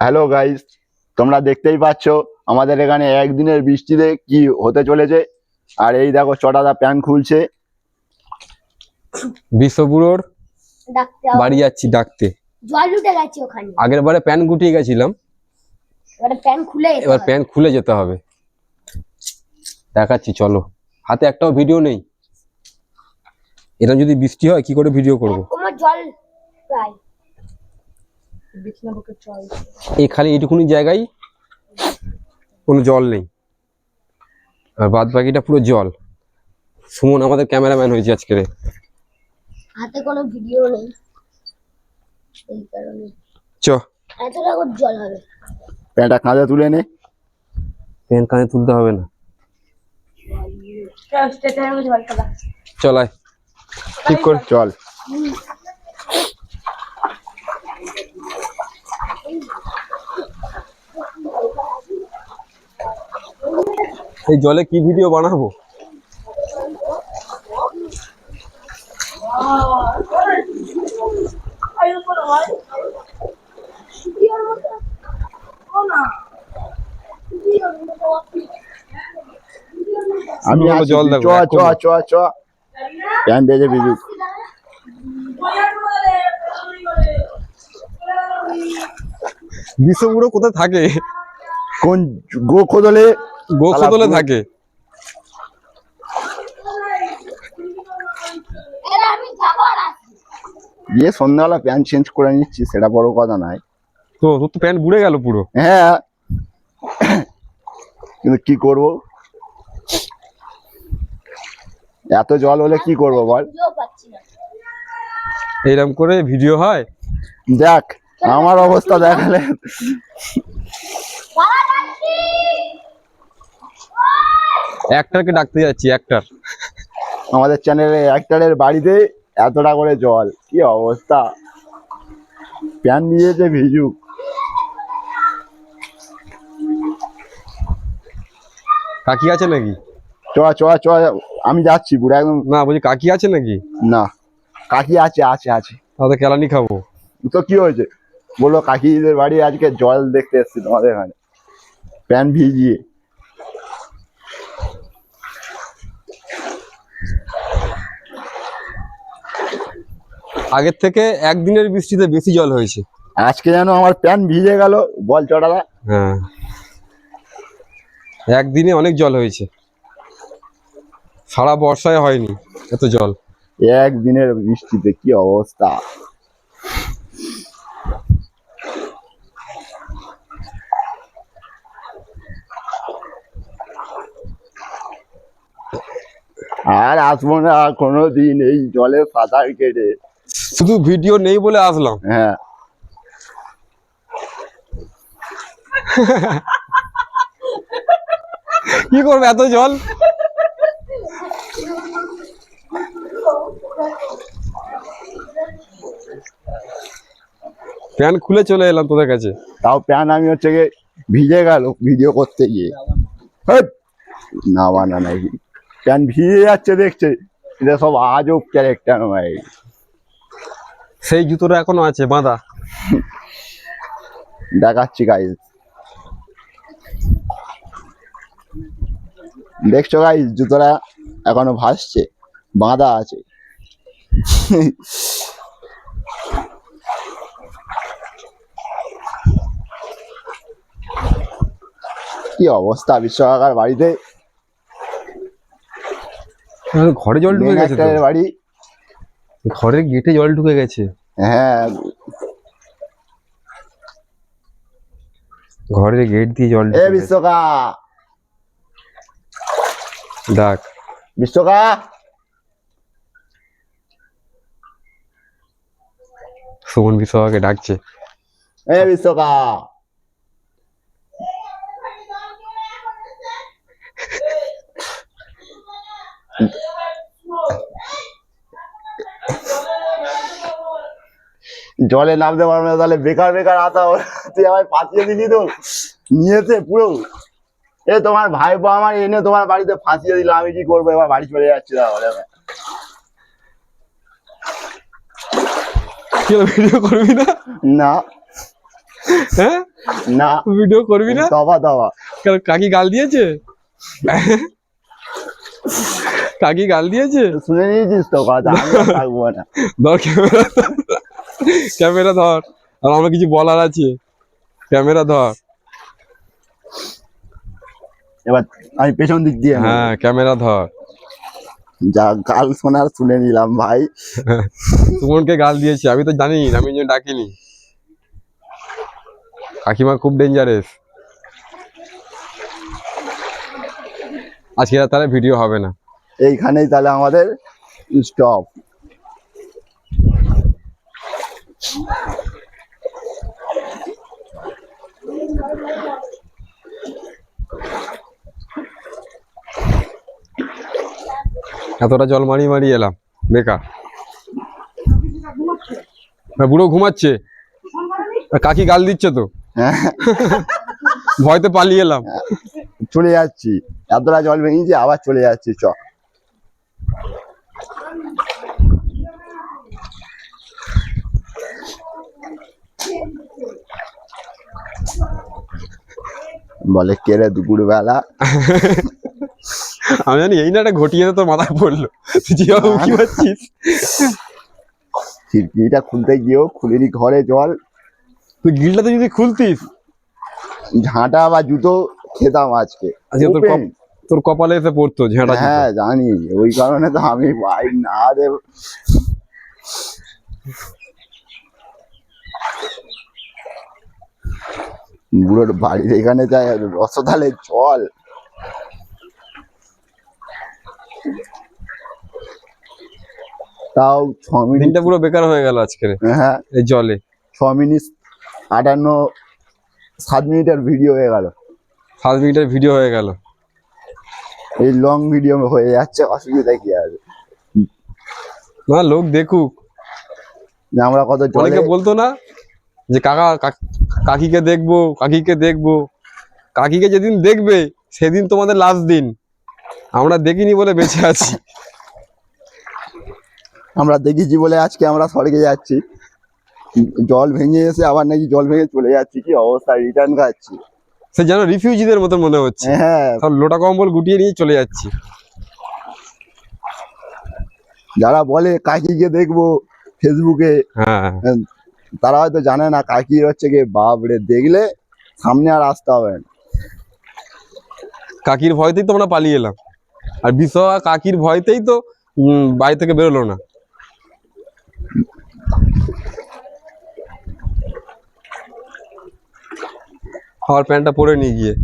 Hello guys তোমরা দেখতেই পাচ্ছ আমাদের এখানে একদিনের বৃষ্টিতে কি হতে চলেছে। আর এই দেখো চটাদা প্যান খুলছে। বিশ্বপুরোর বাড়ি যাচ্ছি ডাকতে। জল উঠে গেছে ওখানে। আগের বারে প্যান গুটিয়ে গেছিলাম। এবারে প্যান খুলে এবার। প্যান খুলে যেতে হবে। দেখাচ্ছি চলো। হাতে একটাও ভিডিও নেই। এটা যদি বৃষ্টি হয় কি করে ভিডিও করব? জল প্রায়। এই খালি এইটুকুনি জায়গায় কোনো জল নেই। আর বাদ বাকিটা পুরো জল। সুমন আমাদের ক্যামেরাম্যান হয়েছে আজকের হাতে কোনো ভিডিও নেই। এই কারণে। চ। এতটা জল হবে? প্যানটা কাঁধে তুলে নে। তুলতে হবে না। চলায় ঠিক করে। চল। এই জলে কি ভিডিও বানাবো? আমি জল দেখো, চ চ চ প্যান বেজে বিজুক বিশ্বপুরো কোথায় থাকে? কোন গো গোখদলে থাকে। গিয়ে সন্ধ্যাবেলা প্যান চেঞ্জ করে নিচ্ছি সেটা বড় কথা নয়। তো তোর তো প্যান্ট বুড়ে গেল পুরো। হ্যাঁ। কিন্তু কি করব? এত জল হলে কি করব বল? এইরকম করে ভিডিও হয়? দেখ আমার অবস্থা দেখালে একটারকে ডাকতে যাচ্ছি একটার। আমাদের চ্যানেলে একটারের বাড়িতে এতটা করে জল কি অবস্থা? প্যান নিয়েছে ভিজুক কাকি আছে নাকি? চ চ চ আমি যাচ্ছি বুড়া একদম না বলছি কাকি আছে নাকি? না কাকি আছে আছে আছে। তাহলে কেলানি খাব। তো কি হয়েছে? বলল কাকিদের বাড়ি আজকে জল দেখতে এসছি তোমাদের এখানে। প্যান ভিজিয়ে। আগের থেকে একদিনের বৃষ্টিতে বেশি জল হয়েছে। আজকে যেন আমার প্যান ভিজে গেল বল চটাদা হ্যাঁ। একদিনে অনেক জল হয়েছে। সারা বর্ষায় হয়নি এত জল। একদিনের বৃষ্টিতে কি অবস্থা? আর আসব না কোনো দিন এই জলে সাঁতার কেটে। শুধু ভিডিও নেই বলে আসলাম। হ্যাঁ। কি করবে এত জল? প্যান খুলে চলে এলাম তোদের কাছে। তাও প্যান আমি হচ্ছে গিয়ে ভিজে গেল ভিডিও করতে গিয়ে। না বানা নাকি প্যান ভিজে যাচ্ছে দেখছে। এটা সব আজব ক্যারেক্টার ভাই। সেই জুতোটা এখনও আছে বাঁধা। দেখাচ্ছি গাইজ দেখছ গাইজ জুতোটা এখনও ভাসছে বাঁধা আছে। কি অবস্থা বিশ্বকাকার বাড়িতে? ঘরে জল ঢুকে গেছে বাড়ি ঘরের গেটে জল ঢুকে গেছে। হ্যাঁ। ঘরের গেট দিয়ে জল এ বিশ্বকা। দেখ। বিশ্বকা। সুমন বিশ্বকাকে ডাকছে। এ বিশ্বকা। জলে নামতে পারবে না তাহলে বেকার বেকার আতা। তুই আমায় ফাঁসিয়ে দিলি তো। নিয়েছে পুরো। এ তোমার ভাইপো আমার এনে তোমার বাড়িতে ফাঁসিয়ে দিল আমি কি করব? এবার বাড়ি চলে যাচ্ছি তাহলে কি ভিডিও করবি না? না। হ্যাঁ? না। ভিডিও করবি না? দবা দবা। কেন কাকি গাল দিয়েছে? কাকি গাল দিয়েছে? শুনে নিয়েছিস তো কথা আমি থাকব না। ধর ক্যামেরা ধর। আর আমার কিছু বলার আছে। ক্যামেরা ধর। এবার আমি পেছন দিক দিয়ে হ্যাঁ ক্যামেরা ধর। যা গাল শোনার শুনে নিলাম ভাই। সুমনকে গাল দিয়েছে আমি তো জানি না, আমি জন্য ডাকিনি। কাকিমা খুব ডেঞ্জারেস আজকে তাহলে ভিডিও হবে না। এইখানেই তাহলে আমাদের স্টপ এতটা জল মারিয়ে মারিয়ে এলাম বেকার। বুড়ো ঘুমাচ্ছে। কাকি গাল দিচ্ছে তো। হ্যাঁ। ভয়তে পালিয়ে এলাম। চলে যাচ্ছি। এতটা জল ভেঙেছি আবার চলে যাচ্ছি চ। বলে কেরে দুপুর বেলা আমি জানি এই না একটা ঘটিয়ে তোর মাথায় পড়ল। তুই যেভাবে উঁকি পাচ্ছিস খিড়কিটা খুলতে গিয়েও খুলিনি ঘরে জল। তুই গিলটা তো যদি খুলতিস। ঝাঁটা বা জুতো খেতাম আজকে। আজকে তোর তোর কপালে এসে পড়তো ঝেঁটা। হ্যাঁ জানি ওই কারণে তো আমি বাইক না দেব বুড়োর বাড়ির এখানে যায় রসতালে জল। তাও ছ মিনিট দিনটা পুরো বেকার হয়ে গেল আজকের হ্যাঁ। এই জলে। ছ মিনিট আটান্ন সাত মিনিটের ভিডিও হয়ে গেল। সাত মিনিটের ভিডিও হয়ে গেল। এই লং ভিডিও হয়ে যাচ্ছে অসুবিধা কি আছে না লোক দেখুক। আমরা কত জলে বলতো না যে কাক- কাকিকে দেখব কাকিকে দেখব। কাকিকে যেদিন দেখবে সেদিন তোমাদের লাস্ট দিন। আমরা দেখিনি বলে বেঁচে আছি। আমরা দেখেছি বলে আজকে আমরা স্বর্গে যাচ্ছি। জল ভেঙে এসে আবার নাকি জল ভেঙে চলে যাচ্ছি। কি অবস্থা রিটার্ন খাচ্ছি। সে যেন রিফিউজিদের মতো মনে হচ্ছে। হ্যাঁ। লোটা কম্বল গুটিয়ে নিয়ে চলে যাচ্ছি। যারা বলে কাকিকে দেখব ফেসবুকে হ্যাঁ। তারা হয়তো জানে না কাকির হচ্ছে কি বাপরে, দেখলে সামনে আর আসতে হবে কাকির ভয়তেই তো আমরা পালিয়ে এলাম। আর বিশ্বয়া কাকির ভয়তেই তো বাড়ি থেকে বেরোলো না। হওয়ার প্যান্টটা পরে নিয়ে গিয়ে।